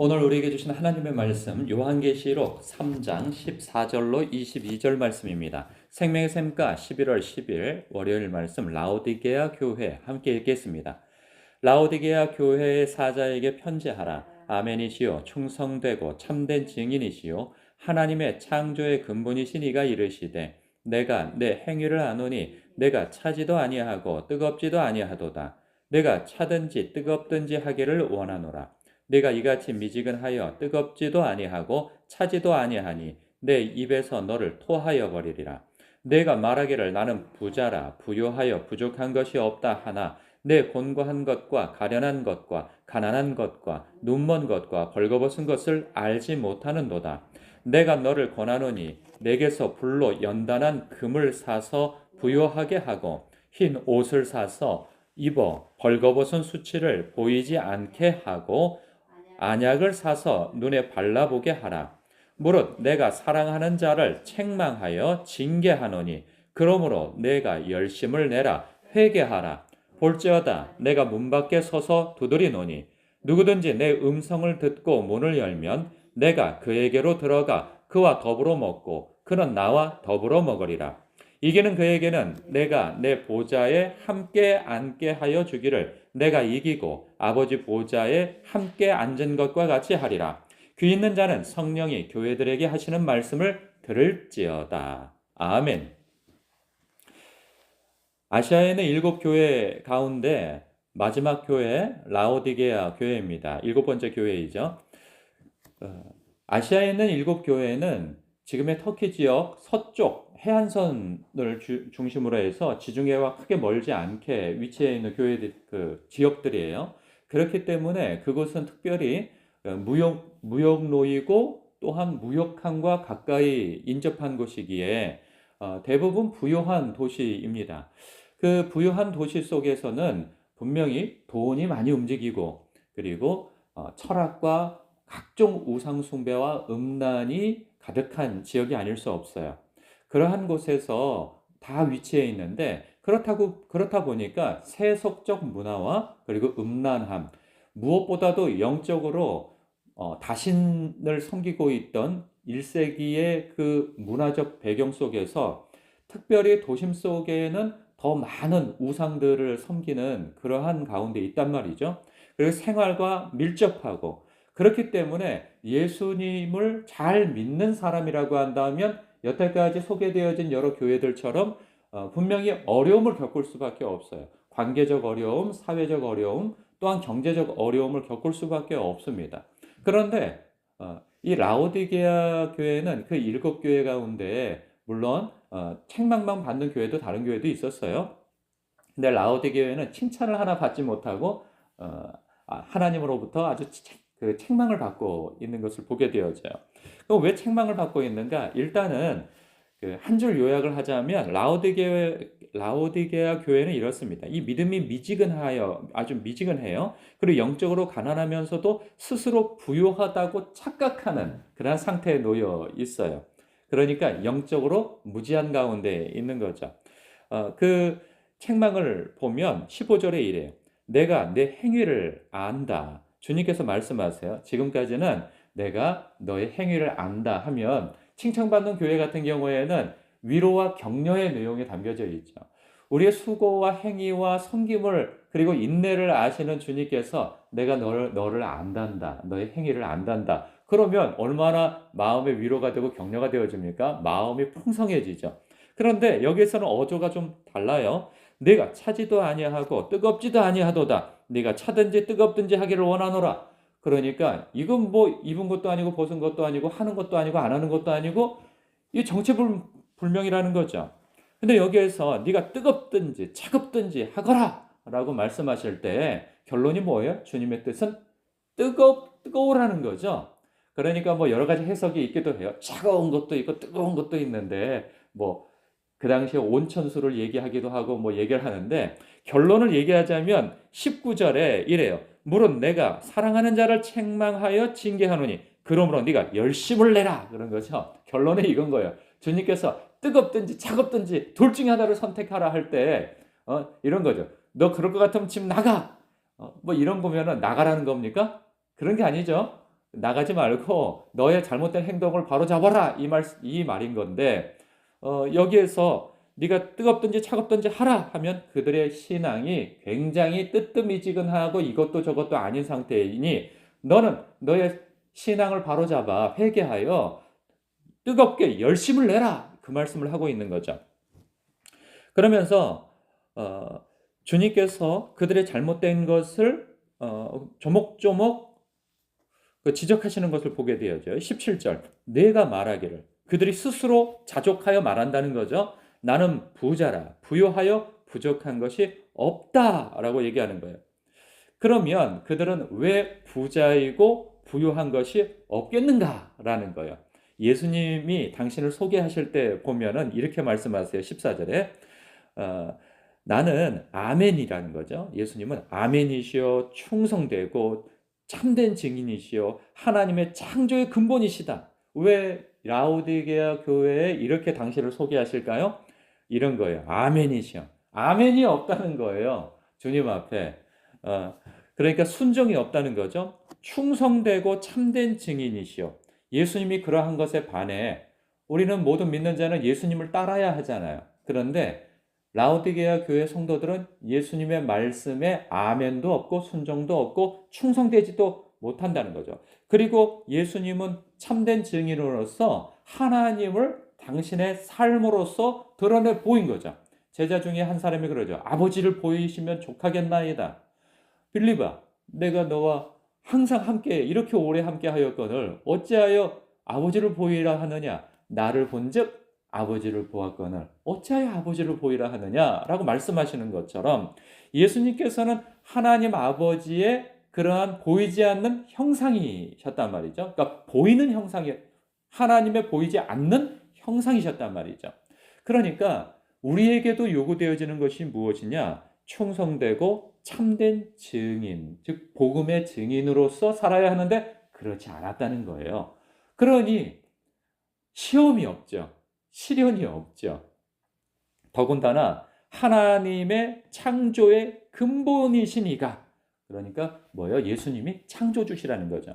오늘 우리에게 주신 하나님의 말씀 요한계시록 3장 14절로 22절 말씀입니다. 생명의 샘가 11월 10일 월요일 말씀 라오디게아 교회 함께 읽겠습니다. 라오디게아 교회의 사자에게 편지하라. 아멘이시요 충성되고 참된 증인이시요 하나님의 창조의 근본이신 이가 이르시되 내가 내 행위를 아노니 내가 차지도 아니하고 뜨겁지도 아니하도다. 내가 차든지 뜨겁든지 하기를 원하노라. 내가 이같이 미지근하여 뜨겁지도 아니하고 차지도 아니하니 내 입에서 너를 토하여 버리리라. 내가 말하기를 나는 부자라 부요하여 부족한 것이 없다 하나 내 곤고한 것과 가련한 것과 가난한 것과 눈먼 것과 벌거벗은 것을 알지 못하는도다. 내가 너를 권하노니 내게서 불로 연단한 금을 사서 부요하게 하고 흰 옷을 사서 입어 벌거벗은 수치를 보이지 않게 하고 안약을 사서 눈에 발라보게 하라. 무릇 내가 사랑하는 자를 책망하여 징계하노니 그러므로 내가 열심을 내라 회개하라. 볼지어다 내가 문 밖에 서서 두드리노니 누구든지 내 음성을 듣고 문을 열면 내가 그에게로 들어가 그와 더불어 먹고 그는 나와 더불어 먹으리라. 이기는 그에게는 내가 내 보좌에 함께 앉게 하여 주기를 내가 이기고 아버지 보좌에 함께 앉은 것과 같이 하리라. 귀 있는 자는 성령이 교회들에게 하시는 말씀을 들을지어다. 아멘. 아시아에는 일곱 교회 가운데 마지막 교회 라오디게아 교회입니다. 일곱 번째 교회이죠. 어, 아시아에 있는 일곱 교회는 지금의 터키 지역 서쪽 해안선을 주, 중심으로 해서 지중해와 크게 멀지 않게 위치해 있는 교회들 그 지역들이에요. 그렇기 때문에 그곳은 특별히 어, 무역 무역로이고 또한 무역항과 가까이 인접한 곳이기에 어, 대부분 부유한 도시입니다. 그 부유한 도시 속에서는 분명히 돈이 많이 움직이고 그리고 어, 철학과 각종 우상 숭배와 음란이 가득한 지역이 아닐 수 없어요. 그러한 곳에서 다 위치해 있는데 그렇다고 그렇다 보니까 세속적 문화와 그리고 음란함 무엇보다도 영적으로 어, 다신을 섬기고 있던 1세기의 그 문화적 배경 속에서 특별히 도심 속에는 더 많은 우상들을 섬기는 그러한 가운데 있단 말이죠. 그리고 생활과 밀접하고 그렇기 때문에 예수님을 잘 믿는 사람이라고 한다면 여태까지 소개되어진 여러 교회들처럼 어, 분명히 어려움을 겪을 수밖에 없어요. 관계적 어려움, 사회적 어려움, 또한 경제적 어려움을 겪을 수밖에 없습니다. 그런데 어, 이 라오디게아 교회는 그 일곱 교회 가운데 물론 어, 책망만 받는 교회도 다른 교회도 있었어요. 근데 라오디게아는 칭찬을 하나 받지 못하고 어, 아, 하나님으로부터 아주 그 책망을 받고 있는 것을 보게 되어져요. 그럼 왜 책망을 받고 있는가? 일단은 그 한 줄 요약을 하자면 라오디게아 라오디게아 교회는 이렇습니다. 이 믿음이 미지근하여 아주 미지근해요. 그리고 영적으로 가난하면서도 스스로 부유하다고 착각하는 그런 상태에 놓여 있어요. 그러니까 영적으로 무지한 가운데 있는 거죠. 어, 그 책망을 보면 15절에 이래요. 내가 내 행위를 안다. 주님께서 말씀하세요. 지금까지는 내가 너의 행위를 안다 하면 칭찬받는 교회 같은 경우에는 위로와 격려의 내용이 담겨져 있죠. 우리의 수고와 행위와 섬김을 그리고 인내를 아시는 주님께서 내가 너를 너를 안단다. 너의 행위를 안단다. 그러면 얼마나 마음의 위로가 되고 격려가 되어집니까? 마음이 풍성해지죠. 그런데 여기에서는 어조가 좀 달라요. 내가 차지도 아니하고 뜨겁지도 아니하도다. 네가 차든지 뜨겁든지 하기를 원하노라. 그러니까 이건 뭐 입은 것도 아니고 벗은 것도 아니고 하는 것도 아니고 안 하는 것도 아니고 이 정체불명이라는 거죠. 근데 여기에서 네가 뜨겁든지 차갑든지 하거라라고 말씀하실 때 결론이 뭐예요? 주님의 뜻은 뜨겁 뜨거우라는 거죠. 그러니까 뭐 여러 가지 해석이 있기도 해요. 차가운 것도 있고 뜨거운 것도 있는데 뭐 그 당시에 온천수를 얘기하기도 하고 뭐 얘기를 하는데 결론을 얘기하자면 19절에 이래요. 물은 내가 사랑하는 자를 책망하여 징계하노니 그러므로 네가 열심을 내라 그런 거죠. 결론은 이건 거예요. 주님께서 뜨겁든지 차갑든지 둘 중에 하나를 선택하라 할때 어, 이런 거죠. 너 그럴 것 같으면 집 나가. 어, 뭐 이런 거면은 나가라는 겁니까? 그런 게 아니죠. 나가지 말고 너의 잘못된 행동을 바로 잡아라 이 말 이 말인 건데 어, 여기에서 네가 뜨겁든지 차갑든지 하라 하면 그들의 신앙이 굉장히 뜨뜻미지근하고 이것도 저것도 아닌 상태이니 너는 너의 신앙을 바로 잡아 회개하여 뜨겁게 열심을 내라. 그 말씀을 하고 있는 거죠. 그러면서 어, 주님께서 그들의 잘못된 것을 어, 조목조목 그 지적하시는 것을 보게 되어져 17절. 내가 말하기를 그들이 스스로 자족하여 말한다는 거죠. 나는 부자라 부요하여 부족한 것이 없다 라고 얘기하는 거예요. 그러면 그들은 왜 부자이고 부유한 것이 없겠는가라는 거예요. 예수님이 당신을 소개하실 때 보면은 이렇게 말씀하세요. 14절에 어, 나는 아멘이라는 거죠. 예수님은 아멘이시요 충성되고 참된 증인이시요 하나님의 창조의 근본이시다. 왜 라우디게아 교회에 이렇게 당신을 소개하실까요? 이런 거예요. 아멘이시요. 아멘이 없다는 거예요. 주님 앞에. 어, 그러니까 순종이 없다는 거죠. 충성되고 참된 증인이시요. 예수님이 그러한 것에 반해 우리는 모든 믿는 자는 예수님을 따라야 하잖아요. 그런데 라우디게아 교회 성도들은 예수님의 말씀에 아멘도 없고 순종도 없고 충성되지도 못한다는 거죠. 그리고 예수님은 참된 증인으로서 하나님을 당신의 삶으로서 드러내 보인 거죠. 제자 중에 한 사람이 그러죠. 아버지를 보이시면 족하겠나이다. 빌리바, 내가 너와 항상 함께 이렇게 오래 함께 하였거늘 어찌하여 아버지를 보이라 하느냐? 나를 본즉 아버지를 보았거늘 어찌하여 아버지를 보이라 하느냐라고 말씀하시는 것처럼 예수님께서는 하나님 아버지의 그러한 보이지 않는 형상이셨단 말이죠. 그러니까 보이는 형상이 하나님의 보이지 않는 형상이셨단 말이죠. 그러니까 우리에게도 요구되어지는 것이 무엇이냐? 충성되고 참된 증인, 즉 복음의 증인으로서 살아야 하는데 그렇지 않았다는 거예요. 그러니 시험이 없죠. 시련이 없죠. 더군다나 하나님의 창조의 근본이시니가 그러니까 뭐예요? 예수님이 창조주시라는 거죠.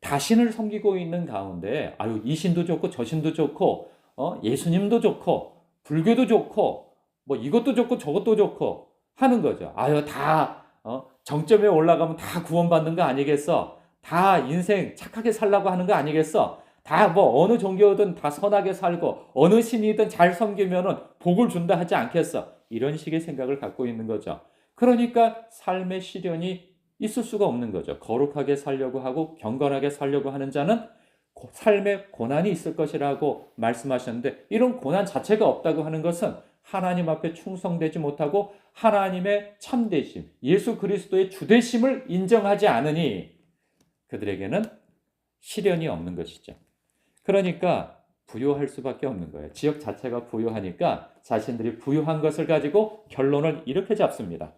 다신을 섬기고 있는 가운데 아유 이 신도 좋고 저 신도 좋고 어? 예수님도 좋고 불교도 좋고 뭐 이것도 좋고 저것도 좋고 하는 거죠. 아유 다 어? 정점에 올라가면 다 구원받는 거 아니겠어? 다 인생 착하게 살라고 하는 거 아니겠어? 다 뭐 어느 종교든 다 선하게 살고 어느 신이든 잘 섬기면은 복을 준다 하지 않겠어? 이런 식의 생각을 갖고 있는 거죠. 그러니까 삶의 시련이 있을 수가 없는 거죠. 거룩하게 살려고 하고 경건하게 살려고 하는 자는 삶의 고난이 있을 것이라고 말씀하셨는데 이런 고난 자체가 없다고 하는 것은 하나님 앞에 충성되지 못하고 하나님의 참되심, 예수 그리스도의 주되심을 인정하지 않으니 그들에게는 시련이 없는 것이죠. 그러니까 부유할 수밖에 없는 거예요. 지역 자체가 부유하니까 자신들이 부유한 것을 가지고 결론을 이렇게 잡습니다.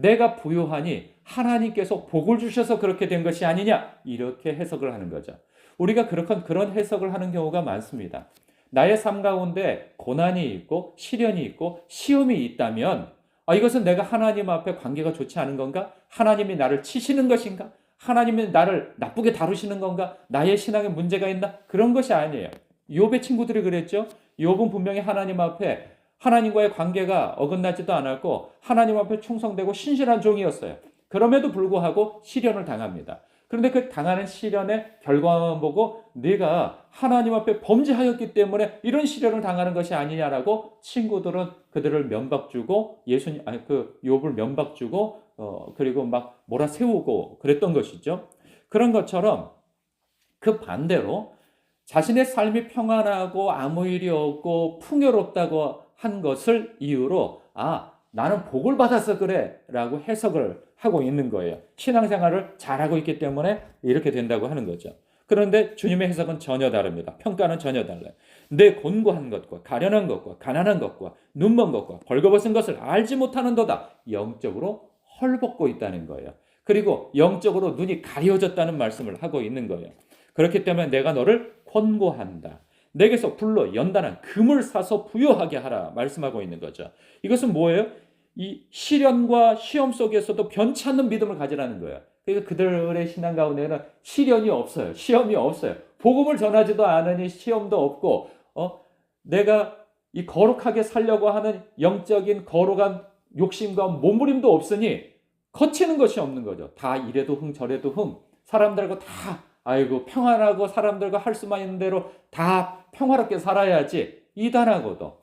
내가 부유하니 하나님께서 복을 주셔서 그렇게 된 것이 아니냐 이렇게 해석을 하는 거죠. 우리가 그렇건 그런 해석을 하는 경우가 많습니다. 나의 삶 가운데 고난이 있고 시련이 있고 시험이 있다면 아, 이것은 내가 하나님 앞에 관계가 좋지 않은 건가? 하나님이 나를 치시는 것인가? 하나님이 나를 나쁘게 다루시는 건가? 나의 신앙에 문제가 있나? 그런 것이 아니에요. 욥의 친구들이 그랬죠. 욥은 분명히 하나님 앞에 하나님과의 관계가 어긋나지도 않았고 하나님 앞에 충성되고 신실한 종이었어요. 그럼에도 불구하고 시련을 당합니다. 그런데 그 당하는 시련의 결과만 보고 네가 하나님 앞에 범죄하였기 때문에 이런 시련을 당하는 것이 아니냐라고 친구들은 그들을 면박 주고 예수님 아니 그 욥을 면박 주고 어 그리고 막 몰아세우고 그랬던 것이죠. 그런 것처럼 그 반대로 자신의 삶이 평안하고 아무 일이 없고 풍요롭다고 한 것을 이유로 아 나는 복을 받아서 그래 라고 해석을 하고 있는 거예요. 신앙생활을 잘하고 있기 때문에 이렇게 된다고 하는 거죠. 그런데 주님의 해석은 전혀 다릅니다. 평가는 전혀 달라요. 내 곤고한 것과 가련한 것과 가난한 것과 눈먼 것과 벌거벗은 것을 알지 못하는 도다. 영적으로 헐벗고 있다는 거예요. 그리고 영적으로 눈이 가려졌다는 말씀을 하고 있는 거예요. 그렇기 때문에 내가 너를 권고한다. 내게서 불러 연단한 금을 사서 부여하게 하라 말씀하고 있는 거죠. 이것은 뭐예요? 이 시련과 시험 속에서도 변치 않는 믿음을 가지라는 거예요. 그러니까 그들의 신앙 가운데는 시련이 없어요. 시험이 없어요. 복음을 전하지도 않으니 시험도 없고, 어, 내가 이 거룩하게 살려고 하는 영적인 거룩한 욕심과 몸부림도 없으니 거치는 것이 없는 거죠. 다 이래도 흥 저래도 흥. 사람들과 다 아이고 평안하고 사람들과 할 수만 있는 대로 다 평화롭게 살아야지. 이단하고도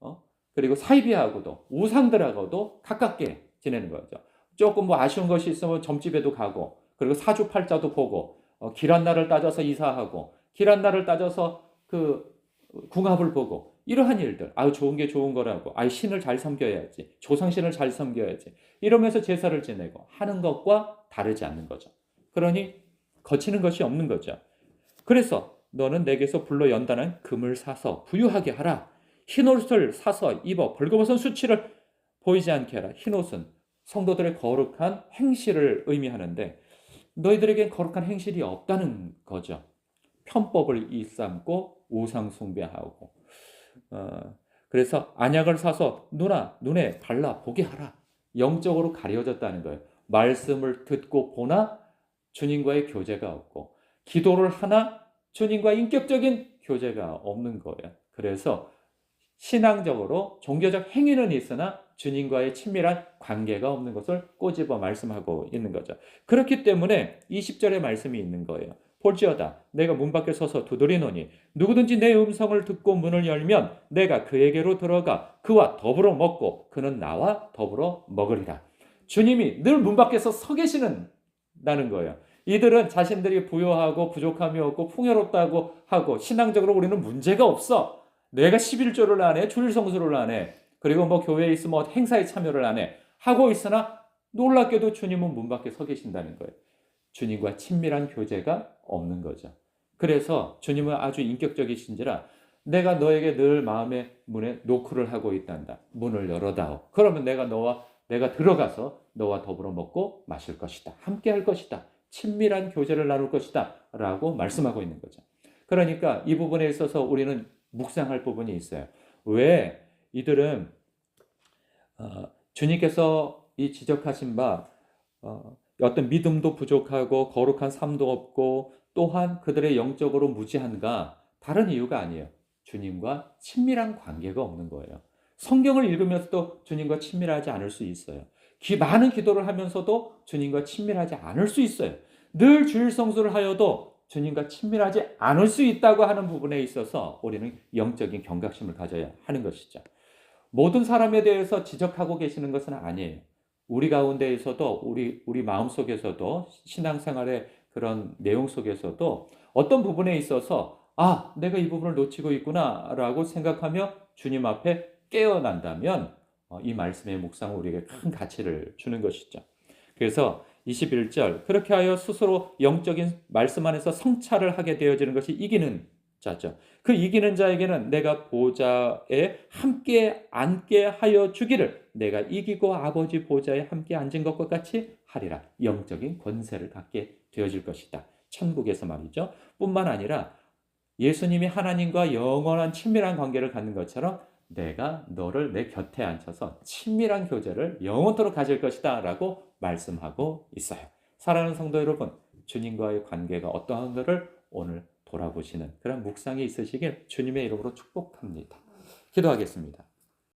어? 그리고 사이비하고도 우상들하고도 가깝게 지내는 거죠. 조금 뭐 아쉬운 것이 있으면 점집에도 가고 그리고 사주팔자도 보고 어, 길한 날을 따져서 이사하고 길한 날을 따져서 그 궁합을 보고 이러한 일들 아유 좋은 게 좋은 거라고 아유 신을 잘 섬겨야지 조상신을 잘 섬겨야지 이러면서 제사를 지내고 하는 것과 다르지 않는 거죠. 그러니 거치는 것이 없는 거죠. 그래서 너는 내게서 불러 연단한 금을 사서 부유하게 하라. 흰옷을 사서 입어 벌거벗은 수치를 보이지 않게 하라. 흰옷은 성도들의 거룩한 행실을 의미하는데 너희들에겐 거룩한 행실이 없다는 거죠. 편법을 일삼고 우상 숭배하고 어, 그래서 안약을 사서 누나 눈에 발라 보게 하라. 영적으로 가려졌다는 거예요. 말씀을 듣고 보나 주님과의 교제가 없고 기도를 하나 주님과 인격적인 교제가 없는 거예요. 그래서 신앙적으로 종교적 행위는 있으나 주님과의 친밀한 관계가 없는 것을 꼬집어 말씀하고 있는 거죠. 그렇기 때문에 20절의 말씀이 있는 거예요. 볼지어다 내가 문 밖에 서서 두드리노니 누구든지 내 음성을 듣고 문을 열면 내가 그에게로 들어가 그와 더불어 먹고 그는 나와 더불어 먹으리라. 주님이 늘 문 밖에서 서 계시는 다는 거예요. 이들은 자신들이 부여하고 부족함이 없고 풍요롭다고 하고 신앙적으로 우리는 문제가 없어. 내가 11조를 안 해, 주일 성수를 안 해, 그리고 뭐 교회에 있으면 뭐 행사에 참여를 안 해. 하고 있으나 놀랍게도 주님은 문 밖에 서 계신다는 거예요. 주님과 친밀한 교제가 없는 거죠. 그래서 주님은 아주 인격적이신지라 내가 너에게 늘 마음의 문에 노크를 하고 있단다. 문을 열어다오. 그러면 내가 너와 내가 들어가서 너와 더불어 먹고 마실 것이다. 함께 할 것이다. 친밀한 교제를 나눌 것이다. 라고 말씀하고 있는 거죠. 그러니까 이 부분에 있어서 우리는 묵상할 부분이 있어요. 왜 이들은 어, 주님께서 이 지적하신 바 어, 어떤 믿음도 부족하고 거룩한 삶도 없고 또한 그들의 영적으로 무지한가 다른 이유가 아니에요. 주님과 친밀한 관계가 없는 거예요. 성경을 읽으면서도 주님과 친밀하지 않을 수 있어요. 기, 많은 기도를 하면서도 주님과 친밀하지 않을 수 있어요. 늘 주일 성수를 하여도 주님과 친밀하지 않을 수 있다고 하는 부분에 있어서 우리는 영적인 경각심을 가져야 하는 것이죠. 모든 사람에 대해서 지적하고 계시는 것은 아니에요. 우리 가운데에서도 우리 우리 마음 속에서도 신앙생활의 그런 내용 속에서도 어떤 부분에 있어서 아 내가 이 부분을 놓치고 있구나라고 생각하며 주님 앞에 깨어난다면 어, 이 말씀의 묵상은 우리에게 큰 가치를 주는 것이죠. 그래서 21절 그렇게 하여 스스로 영적인 말씀 안에서 성찰을 하게 되어지는 것이 이기는 자죠. 그 이기는 자에게는 내가 보좌에 함께 앉게 하여 주기를 내가 이기고 아버지 보좌에 함께 앉은 것과 같이 하리라. 영적인 권세를 갖게 되어질 것이다. 천국에서 말이죠. 뿐만 아니라 예수님이 하나님과 영원한 친밀한 관계를 갖는 것처럼 내가 너를 내 곁에 앉혀서 친밀한 교제를 영원토록 가질 것이다 라고 말씀하고 있어요. 사랑하는 성도 여러분, 주님과의 관계가 어떠한가를 오늘 돌아보시는 그런 묵상이 있으시길 주님의 이름으로 축복합니다. 기도하겠습니다.